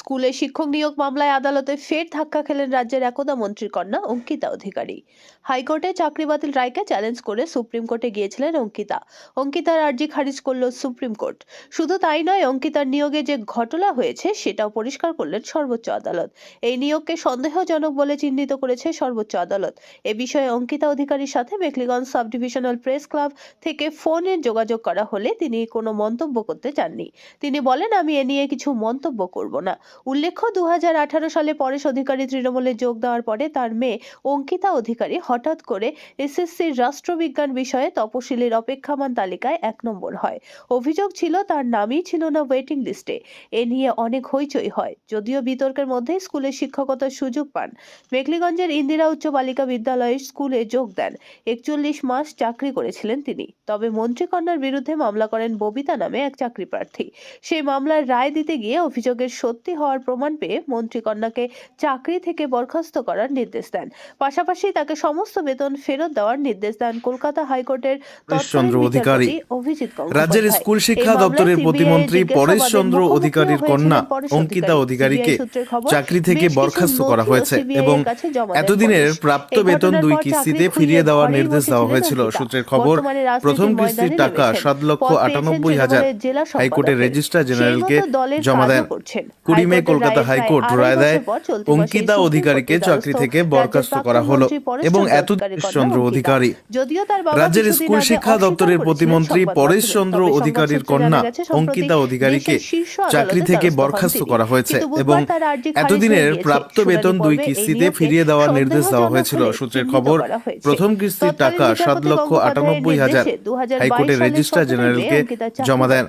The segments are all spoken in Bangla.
স্কুলে শিক্ষক নিয়োগ মামলায় আদালতে ফের ধাক্কা খেলেন রাজ্যের একদা মন্ত্রীর কন্যা অঙ্কিতা অধিকারী। হাইকোর্টে চাকরি বাতিল রায়কে চ্যালেঞ্জ করে সুপ্রিম কোর্টে গিয়েছিলেন অঙ্কিতা। অঙ্কিতার আর্জি খারিজ করল সুপ্রিম কোর্ট। শুধু তাই নয়, অঙ্কিতার নিয়োগে যে ঘটনা হয়েছে সেটাও পরিষ্কার করলেন সর্বোচ্চ আদালত। এই নিয়োগকে সন্দেহজনক বলে চিহ্নিত করেছে সর্বোচ্চ আদালত। এ বিষয়ে অঙ্কিতা অধিকারীর সাথে Mekhliganj sub divisional press club থেকে ফোনে যোগাযোগ করা হলে তিনি কোনো মন্তব্য করতে চাননি। তিনি বলেন, আমি এ নিয়ে কিছু মন্তব্য করব না। উল্লেখ্য দু হাজার আঠারো সালে পরেশ অধিকারী তৃণমূলে যোগ দেওয়ার পরে তার মেয়ে অঙ্কিতা অধিকারী হঠাৎ করে এসএসসির রাষ্ট্রবিজ্ঞান বিষয়ে তপশিলির অপেক্ষামান তালিকায় এক নম্বর হয়। অভিযোগ ছিল, তার নামই ছিল না ওয়েটিং লিস্টে এ। নিয়ে অনেক হইচই হয়, যদিও বিতর্কের মধ্যে স্কুলে শিক্ষকতার সুযোগ পান। মেঘলিগঞ্জের ইন্দিরা উচ্চ বালিকা বিদ্যালয়ে স্কুলে যোগ দেন। একচল্লিশ মাস চাকরি করেছিলেন তিনি। তবে মন্ত্রীকন্যার বিরুদ্ধে মামলা করেন ববিতা নামে এক চাকরি প্রার্থী। সেই মামলার রায় দিতে গিয়ে অভিযোগের সত্যি হওয়ার প্রমাণ পেয়ে মন্ত্রীকন্যাকে চাকরি থেকে বরখাস্ত করার নির্দেশ দেন। পাশাপাশি তাকে সমস্ত বেতন ফেরত দেওয়ার নির্দেশ দেন কলকাতা হাইকোর্টের তৎকালীন অধিকারী। রাজ্যের স্কুল শিক্ষা দপ্তরের প্রতিমন্ত্রী পরেশচন্দ্র মুখোমুখি অধিকারীর কন্যা অঙ্কিতা অধিকারীকে চাকরি থেকে বরখাস্ত করা হয়েছে এবং এতদিনের প্রাপ্ত বেতন দুই কিস্তিতে ফিরিয়ে দেওয়ার নির্দেশ দেওয়া হয়েছিল। সূত্রের খবর প্রথম কিস্তির টাকা সাত লক্ষ আটানব্বই হাজার হাইকোর্টের রেজিস্ট্রার জেনারেলকে জমা দেন। কুড়ি মে কলকাতা হাইকোর্ট রায় দেয় অঙ্কিতা অধিকারীকে চাকরি থেকে বরখাস্ত করা হলো এবং এত চন্দ্র অধিকারী। রাজ্যের স্কুল শিক্ষা দপ্তরের প্রতিমন্ত্রী মাধ্যমে। তবে অধিকারীর কন্যা অঙ্কিতা অধিকারীকে চাকরি থেকে বরখাস্ত করা হয়েছে এবং এতদিনের প্রাপ্ত বেতন দুই কিস্তিতে ফিরিয়ে দেওয়ার নির্দেশ দেওয়া হয়েছিল। সূত্রের খবর প্রথম কিস্তির টাকা সাত লক্ষ আটানব্বই হাজার হাইকোর্টের রেজিস্ট্রার জেনারেলকে জমা দেন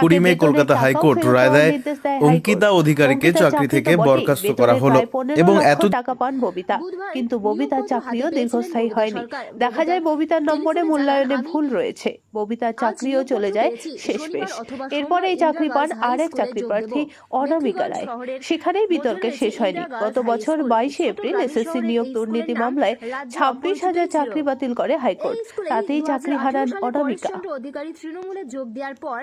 কুড়ি মে কলকাতা হাইকোর্ট রায় দেয় অঙ্কিতা। অধিকারীকে চাকরি থেকে বরখাস্ত করা হলো এবং এত টাকা পান ববিতা। কিন্তু ববিতার চাকরিও দীর্ঘস্থায়ী হয়নি। দেখা যায় ববিতার নম্বরে মূল্যায়নে ভুল রয়েছে ববিতার চাকরিও চলে যায়। শেষ পেশ এরপরে এই চাকরি পান আরেক চাকরি প্রার্থী অনামিকা রায় সেখানেই বিতর্কে শেষ হয়নি। গত বছর বাইশে এপ্রিল এসএসসি নিয়োগ দুর্নীতি মামলায় ছাব্বিশ হাজার চাকরি বাতিল করে হাইকোর্ট। তাতেই চাকরি হারান অনামিকা। অধিকারী তৃণমূলে যোগ দেওয়ার পর